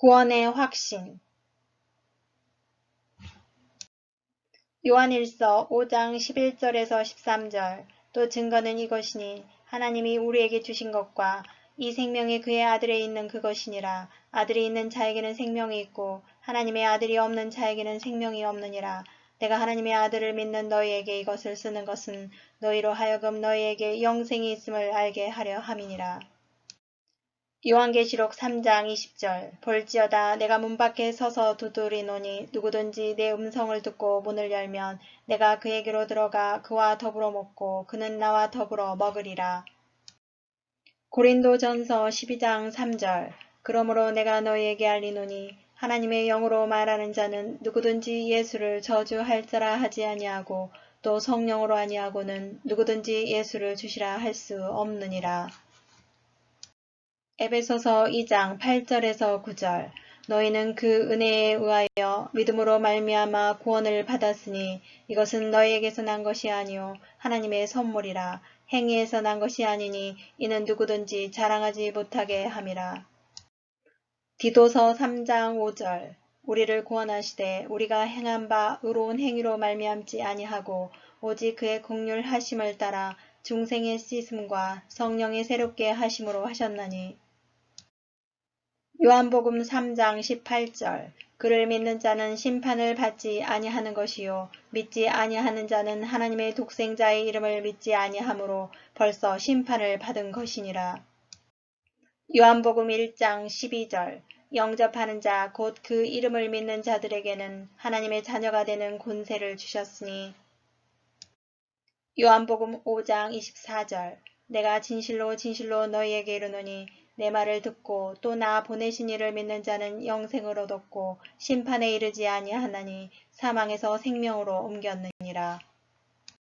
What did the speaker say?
구원의 확신. 요한일서 5장 11절에서 13절. 또 증거는 이것이니 하나님이 우리에게 주신 것과 이 생명이 그의 아들에 있는 그것이니라. 아들이 있는 자에게는 생명이 있고 하나님의 아들이 없는 자에게는 생명이 없느니라. 내가 하나님의 아들을 믿는 너희에게 이것을 쓰는 것은 너희로 하여금 너희에게 영생이 있음을 알게 하려 함이니라. 요한계시록 3장 20절 볼지어다 내가 문 밖에 서서 두드리노니 누구든지 내 음성을 듣고 문을 열면 내가 그에게로 들어가 그와 더불어 먹고 그는 나와 더불어 먹으리라. 고린도전서 12장 3절 그러므로 내가 너희에게 알리노니 하나님의 영으로 말하는 자는 누구든지 예수를 저주할 자라 하지 아니하고 또 성령으로 아니하고는 누구든지 예수를 주시라 할 수 없느니라. 에베소서 2장 8절에서 9절. 너희는 그 은혜에 의하여 믿음으로 말미암아 구원을 받았으니 이것은 너희에게서 난 것이 아니요 하나님의 선물이라. 행위에서 난 것이 아니니 이는 누구든지 자랑하지 못하게 함이라. 디도서 3장 5절. 우리를 구원하시되 우리가 행한 바 의로운 행위로 말미암지 아니하고 오직 그의 국률 하심을 따라 중생의 씻음과 성령의 새롭게 하심으로 하셨나니 요한복음 3장 18절. 그를 믿는 자는 심판을 받지 아니하는 것이요. 믿지 아니하는 자는 하나님의 독생자의 이름을 믿지 아니하므로 벌써 심판을 받은 것이니라. 요한복음 1장 12절. 영접하는 자 곧 그 이름을 믿는 자들에게는 하나님의 자녀가 되는 권세를 주셨으니. 요한복음 5장 24절. 내가 진실로 진실로 너희에게 이르노니 내 말을 듣고 또 나 보내신 이를 믿는 자는 영생을 얻었고 심판에 이르지 아니하나니 사망에서 생명으로 옮겼느니라.